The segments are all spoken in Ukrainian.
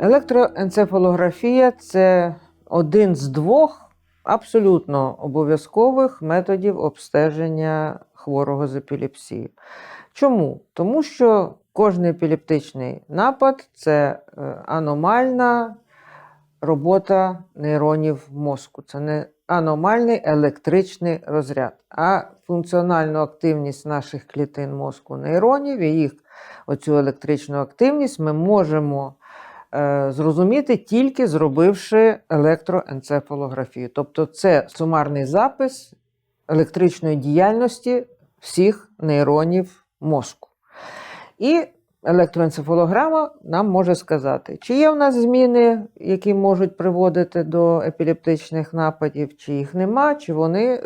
Електроенцефалографія це один з двох абсолютно обов'язкових методів обстеження хворого з епілепсією. Чому? Тому що кожний епілептичний напад це е, аномальна робота нейронів мозку. Це не аномальний електричний розряд, а функціональну активність наших клітин мозку нейронів і їх оцю електричну активність ми можемо зрозуміти тільки зробивши електроенцефалографію. Тобто це сумарний запис електричної діяльності всіх нейронів мозку. І електроенцефалограма нам може сказати, чи є в нас зміни, які можуть приводити до епілептичних нападів, чи їх нема, чи вони е,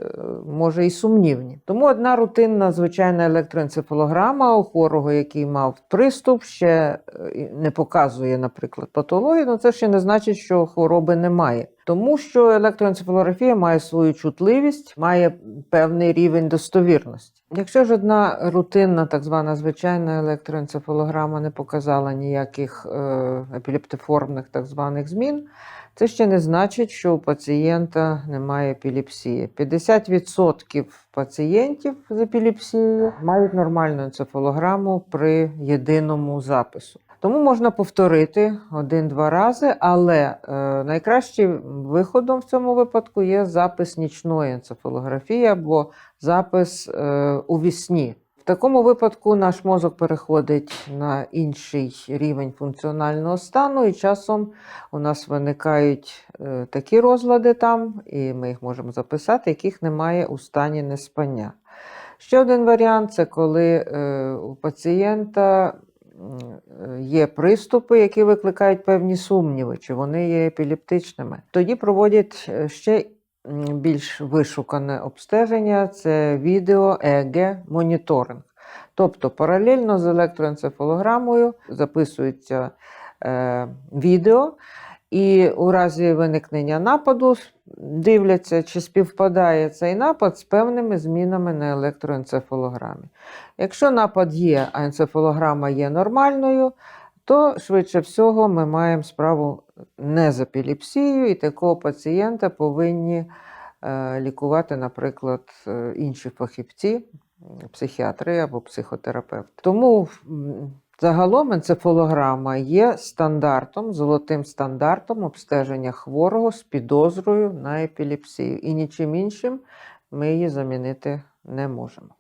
може і сумнівні. Тому одна рутинна звичайна електроенцефалограма у хворого, який мав приступ, ще е, не показує, наприклад, патологію, але це ще не значить, що хвороби немає. Тому що електроенцефалографія має свою чутливість, має певний рівень достовірності. Якщо ж одна рутинна, так звана звичайна електроенцефалограма не показала ніяких е, епілептиформних так званих змін, це ще не значить, що у пацієнта немає епілепсії. 50% пацієнтів з епілепсією мають нормальну енцефалограму при єдиному запису. Тому можна повторити один-два рази, але е, найкращим виходом в цьому випадку є запис нічної енцефалографії або запис е, у вісні. В такому випадку наш мозок переходить на інший рівень функціонального стану, і часом у нас виникають е, такі розлади там, і ми їх можемо записати, яких немає у стані неспання. Ще один варіант це коли у пацієнта є приступи, які викликають певні сумніви, чи вони є епілептичними. Тоді проводять е, ще більш вишукане обстеження це відео ЕГ моніторинг. Тобто паралельно з електроенцефалограмою записується е, відео, і у разі виникнення нападу дивляться, чи співпадає цей напад з певними змінами на електроенцефалограмі. Якщо напад є, а енцефалограма є нормальною, то швидше всього ми маємо справу не з епілепсією, і такого пацієнта повинні е, лікувати, наприклад, е, інші фахівці, психіатри або психотерапевти. Тому загалом енцефалограма є стандартом, золотим стандартом обстеження хворого з підозрою на епілепсію. І нічим іншим ми її замінити не можемо.